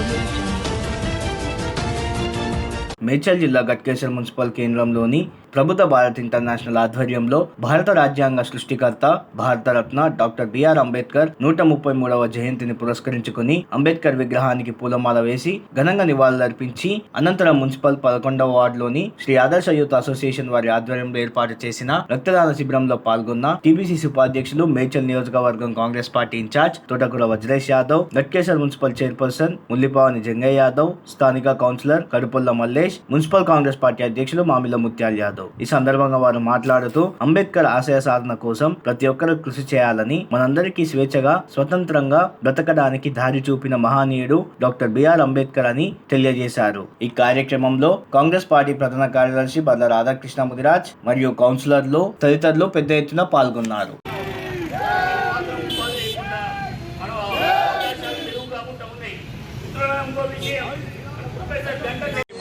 removed Medchal జిల్లా Ghatkesar municipal కేంద్రంలోని ప్రభుత్వ భారత్ ఇంటర్నేషనల్ ఆధ్వర్యంలో భారత రాజ్యాంగ సృష్టికర్త భారతరత్న డాక్టర్ బిఆర్ అంబేద్కర్ నూట ముప్పై మూడవ జయంతిని పురస్కరించుకుని అంబేద్కర్ విగ్రహానికి పూలమాల వేసి ఘనంగా నివాళులర్పించి అనంతరం మున్సిపల్ పదకొండవ వార్డులోని శ్రీ ఆదర్శ యూత్ అసోసియేషన్ వారి ఆధ్వర్యంలో ఏర్పాటు చేసిన రక్తదాన శిబిరంలో పాల్గొన్న టీబీసీసీ ఉపాధ్యక్షులు మేడ్చల్ నియోజకవర్గం Congress party incharge Thotakura Vajresh Yadav Ghatkeshwar municipal chairperson Mullipavani Jangaiah Yadav స్థానిక councillor Kadupulla Mallesh municipal Congress party అధ్యక్షులు మామిల ముత్యాల్ యాదవ్. ఈ సందర్భంగా వారు మాట్లాడుతూ అంబేద్కర్ ఆశయ సాధన కోసం ప్రతి ఒక్కరూ కృషి చేయాలని మనందరికీ స్వేచ్ఛగా స్వతంత్రంగా బ్రతకడానికి దారి చూపిన మహనీయుడు డాక్టర్ బిఆర్ అంబేద్కర్ అని తెలియజేశారు. ఈ కార్యక్రమంలో కాంగ్రెస్ పార్టీ ప్రధాన కార్యదర్శి బల్ల రాధాకృష్ణ ముదిరాజ్ మరియు కౌన్సిలర్లు తదితరులు పెద్ద ఎత్తున పాల్గొన్నారు.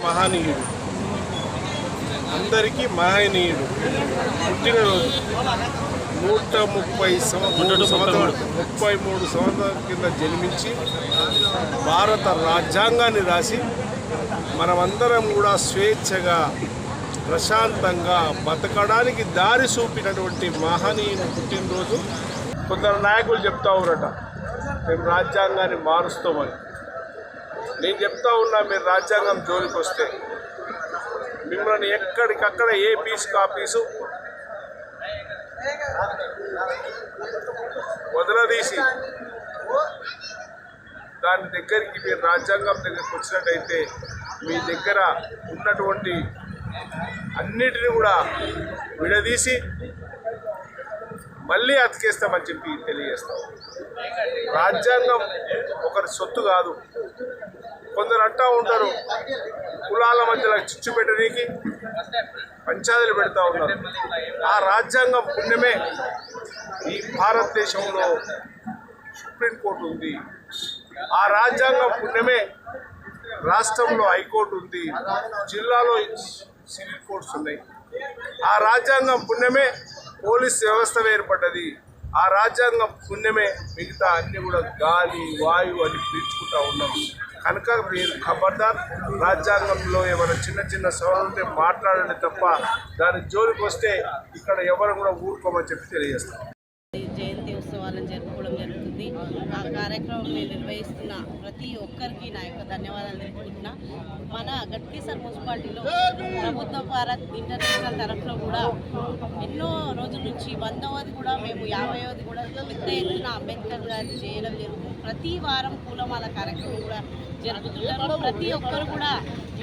మహనీయుడు. అందరికీ మహనీయుడు. పుట్టినరోజు. నూట ముప్పై సంవత్సరాలు సంవత్సరాలు ముప్పై మూడు సంవత్సరాల కింద జన్మించి భారత రాజ్యాంగాన్ని రాసి మనమందరం కూడా స్వేచ్ఛగా ప్రశాంతంగా బతకడానికి దారి చూపినటువంటి మహనీయుని పుట్టినరోజు. కొందరు నాయకులు చెప్తా ఉన్నారట మేము రాజ్యాంగాన్ని మారుస్తామని. నేను చెప్తా ఉన్నా మీరు రాజ్యాంగం జోలికి వస్తే. మిమ్మల్ని ఎక్కడికక్కడ ఏ పీస్ కాపీసు వదలదీసి. దాని దగ్గరికి మీరు రాజ్యాంగం దగ్గరికి వచ్చినట్టయితే మీ దగ్గర ఉన్నటువంటి అన్నిటిని కూడా విడదీసి మళ్ళీ అతికేస్తామని చెప్పి తెలియజేస్తాం. రాజ్యాంగం ఒకరి సొత్తు కాదు. కొందరు అంటూ ఉంటారు. కులాల మధ్యలో చిచ్చు పెట్టడానికి పంచాయతీలు పెడతా ఉన్నారు. ఆ రాజ్యాంగం పుణ్యమే. ఈ భారతదేశంలో సుప్రీంకోర్టు ఉంది. ఆ రాజ్యాంగం పుణ్యమే. రాష్ట్రంలో హైకోర్టు ఉంది. జిల్లాలో సివిల్ కోర్ట్స్ ఉన్నాయి. ఆ రాజ్యాంగం పుణ్యమే. పోలీస్ వ్యవస్థ ఏర్పడ్డది. ఆ రాజ్యాంగం పుణ్యమే. మిగతా అన్ని కూడా గాలి వాయువు అని పీల్చుకుంటా ఉన్నాం. కనుక మీరు ఖబర్దార్ రాజ్యాంగంలో ఏమైనా చిన్న చిన్న సవాళ్ళు ఉంటే మాట్లాడండి తప్ప దాని జోలికి వస్తే ఇక్కడ ఎవరు కూడా ఊరుకోమని చెప్పి తెలియజేస్తారు ఈ జయంతి ఉత్సవాలను జరుపుకోవడం జరుగుతుంది ఆ కార్యక్రమం నేను నిర్వహిస్తున్న ప్రతి ఒక్కరికి నా యొక్క ధన్యవాదాలు తెలుపుకుంటున్నా. మన గట్కేసర్ మున్సిపాలిటీలో ప్రభుత్వ భారత్ ఇంటర్నేషనల్ తరఫులో కూడా ఎన్నో రోజుల నుంచి వందవది కూడా మేము యాభైవది కూడా పెద్ద ఎత్తున అంబేద్కర్ గారు చేయడం జరుగుతుంది. ప్రతి వారం పూలమాల కార్యక్రమం కూడా జరుగుతున్నారు ప్రతి ఒక్కరు కూడా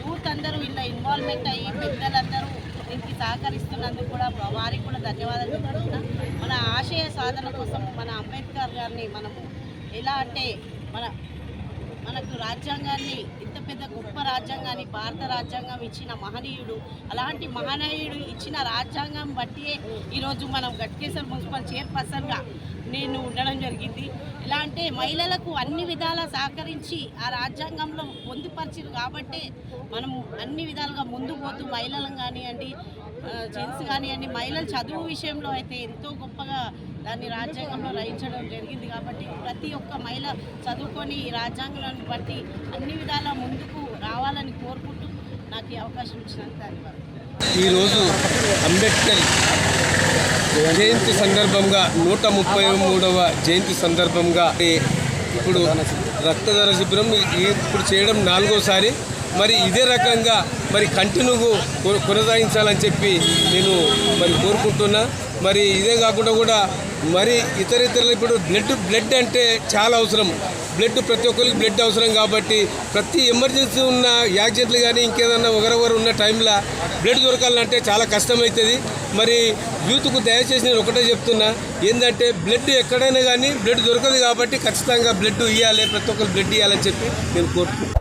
యూత్ అందరూ ఇలా ఇన్వాల్వ్మెంట్ అయ్యి పెద్దలందరూ దీనికి సహకరిస్తున్నందుకు కూడా వారికి కూడా ధన్యవాదాలు చెప్తున్నా. మన ఆశయ సాధన కోసం మన అంబేద్కర్ గారిని మనము ఎలా అంటే మన మనకు రాజ్యాంగాన్ని ఇంత పెద్ద గొప్ప రాజ్యాంగాన్ని భారత రాజ్యాంగం ఇచ్చిన మహనీయుడు అలాంటి మహనీయుడు ఇచ్చిన రాజ్యాంగం బట్టియే ఈరోజు మనం గట్కేశ్వర మున్సిపల్ చైర్పర్సన్గా నేను ఉండడం జరిగింది. ఎలా అంటే మహిళలకు అన్ని విధాలా సహకరించి ఆ రాజ్యాంగంలో పొందుపరిచారు కాబట్టి మనం అన్ని విధాలుగా ముందు పోతూ మహిళలను కానివ్వండి జెంట్స్ కానివ్వండి మహిళల చదువు విషయంలో అయితే ఎంతో గొప్పగా దాన్ని రాజ్యాంగంలో రాయించడం జరిగింది కాబట్టి ప్రతి ఒక్క మహిళ చదువుకొని ఈ రాజ్యాంగాన్ని బట్టి అన్ని విధాల ముందుకు రావాలని కోరుకుంటూ నాకు ఈ అవకాశం ఇచ్చినందుకు ధన్యవాదాలు. ఈరోజు అంబేద్కర్ జయంతి సందర్భంగా నూట ముప్పై మూడవ జయంతి సందర్భంగా ఇప్పుడు రక్తదాన శిబిరం ఇప్పుడు చేయడం నాలుగోసారి. మరి ఇదే రకంగా మరి కంటిన్యూ కొనసాగించాలని చెప్పి నేను మరి కోరుకుంటున్నా. మరి ఇదే కాకుండా కూడా మరి ఇతర ఇతరులు ఇప్పుడు బ్లడ్ బ్లడ్ అంటే చాలా అవసరం. బ్లడ్ ప్రతి ఒక్కరికి బ్లడ్ అవసరం కాబట్టి ప్రతి ఎమర్జెన్సీ ఉన్న యాక్సిడెంట్లు కానీ ఇంకేదన్నా ఒకరెవరు ఉన్న టైంలో బ్లడ్ దొరకాలంటే చాలా కష్టమవుతుంది మరి యూత్కు దయచేసి నేను ఒకటే చెప్తున్నా ఏంటంటే బ్లడ్ ఎక్కడైనా కానీ బ్లడ్ దొరకదు కాబట్టి ఖచ్చితంగా బ్లడ్ ఇవ్వాలి ప్రతి ఒక్కరు బ్లడ్ ఇవ్వాలని చెప్పి నేను కోరుకుంటున్నాను